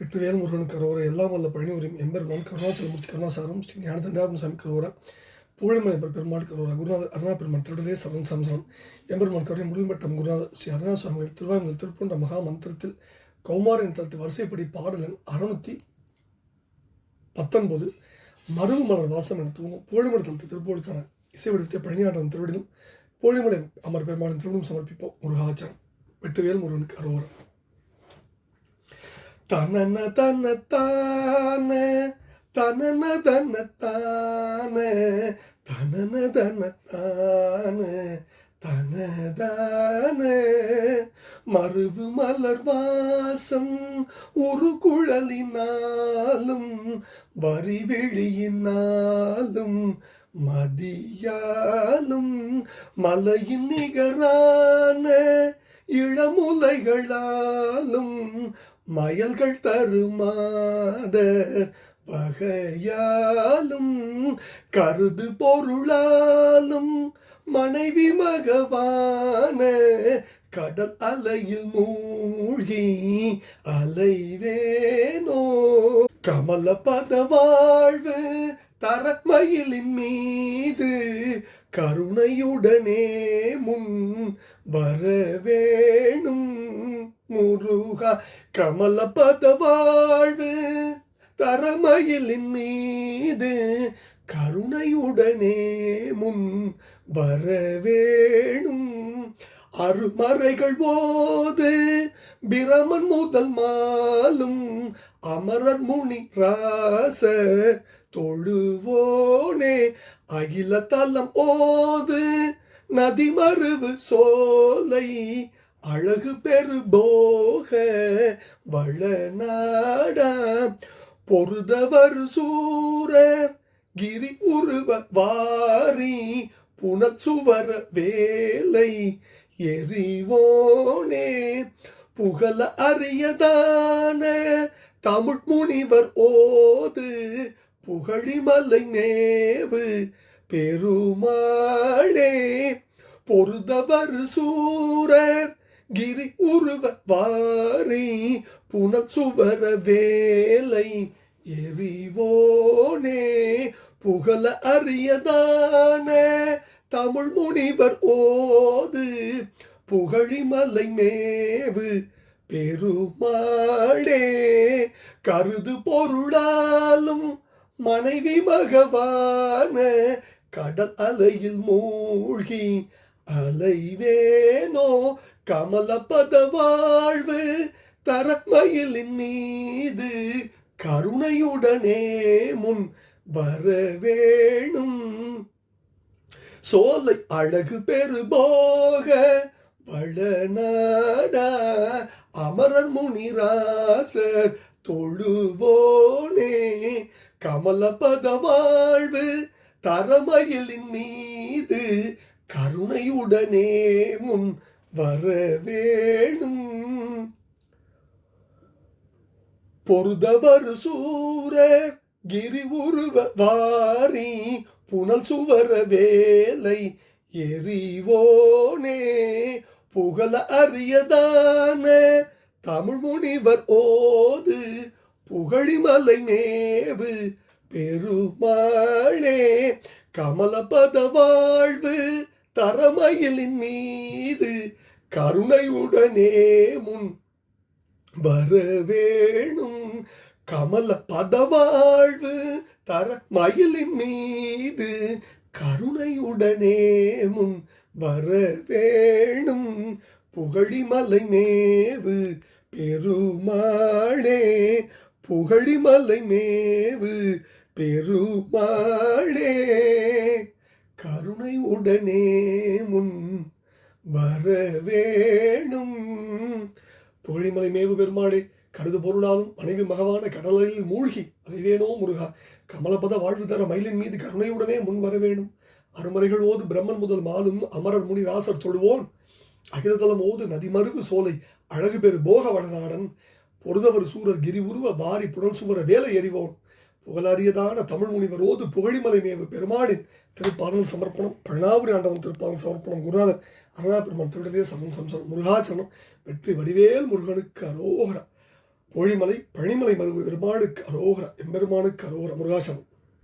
வெற்றிவேல் முருகன் கரோர எல்லாம் வல்ல பழனி எம்பெருமான் கருணாச்சலமூர்த்தி கருணாசாரம் ஸ்ரீ ஞானதண்டாபன் சாமி கரோர புகழ்மலை பெருமாள் கரோர குருநாதர் அருணா பெருமான் திருடலே சரணம் சம்சனம் எம்பெருமான் கருணை முழுவட்டம் குருநாதர் ஸ்ரீ அருணா சுவாமிகள் திருவாயுங்கள் திருப்பூண்ட மகா மந்திரத்தில் கௌமாரின் தளத்து வரிசைப்படி பாடலன் அறுநூத்தி பத்தொன்பது மருவு மலர் வாசம் என தூங்கும் போழிமலை தளத்து திருப்பூருக்கான இசை வடிவத்தை பழனியாண்டன் திருவிடிலும் பூழிமலை அமர் பெருமாளின் திருவிடம் சமர்ப்பிப்போம் முருகாச்சாரம். வெற்றிவேல் முருகனுக்கு அரோரம் தனன தன தான. தனன தன தான. தனன தன தான. தனதான மருது மலர் வாசம் ஒரு குழலினாலும் வரிவெளியினாலும் மதியாலும் மலையின் நிகரான இளமுலைகளாலும் மயல்கள் தருமாத வகையாலும் கருது பொருளாலும் மனைவி மகவான கடல் அலையில் மூழ்கி அலைவேனோ. கமல பத வாழ்வு தரமயிலின் மீது கருணையுடனே முன் வரவேணும். முருகா கமல பத வாழ்வு தரமயிலின் மீது. கருணையுடனே முன் வரவேணும். அருமறைகள் போது பிரமன் முதல் மாலும் அமரர் முனி ராச தொழுவோனே. அகில தலம் ஓது நதிமருவு சோலை அழகு பெரு போக வளநாடா பொருதவர் சூரர் கிரி உருவ வாரி புனச்சுவர வேலை எரிவோனே புகழ அறியதான தமிழ் முனிவர் ஓது புகழிமலை நேவு பெருமாளே. பொருதவர் சூரர் கிரி உருவ வாரி புனல் சுவர வேலை எரிவோனே புகழ அறியதான தமிழ் முனிவர் ஓது புகழிமலை மேவு பெருமாடே கருது பொருளாலும் மனைவி மகவான கடல் அலையில் மூழ்கி அலைவேனோ கமல பத வாழ்வு தரமயிலின் மீது கருணையுடனே முன் வரவேணும். சோலை அழகு பெருபோக வளநாடா அமரர் முனிராசர் தொழுவோனே. கமலபத வாழ்வு தரமயிலின் மீது கருணையுடனே முன் வரவேணும். பொருதவர் சூர கிரி உருவ வாரி புனல் சுவர வேலை எரிவோனே புகழ அறியதான தமிழ் முனிவர் ஓது புகழிமலை மேவு பெருமாளே. கமலபத வாழ்வு தரமயிலின் மீது கருணையுடனே முன் வரவேணும். கமல பதவாழ்வு தர மயிலின் மீது கருணையுடனே முன் வரவேணும். புகழிமலை மேவு பெருமாளே புகழிமலை மேவு பெருமாளே. கருணை உடனே முன் வரவேணும். புகழிமலை மேவு பெருமாளே கருது பொருளாலும் மனைவி மகவான கடலில் மூழ்கி அறிவேனோ முருகா. கமலபத வாழ்வு தர மயிலின் மீது கருணையுடனே முன் வர வேணும் அருமறைகள் ஓது பிரம்மன் முதல் மாலும் அமரர் முனி ராசர் தொழுவோன். அகிலதலம் ஓது நதிமருவு சோலை அழகு பெரு போக வடநாடன் பொருதவர் சூரர் கிரி உருவ வாரி புனல் சுவர வேலை எறிவோன். புகழறியதான தமிழ் முனிவர் ஓது புகழிமலை மேவு பெருமாளின் திருப்பாதல் சமர்ப்பணம். பழனாபுரி ஆண்டவன் திருப்பாதல் சமர்ப்பணம். குருநாதன் அருணா பெருமான் திருடலே சமம் சம்சம் முருகாச்சரணம் வெற்றி வடிவேல் முருகனுக்கு அரோகரா. பொழிமலை பழிமலை மருவு பெருமாளுக்கு அரோகர. எம்பெருமானுக்கு அரோகர. முருகாச்சரணம்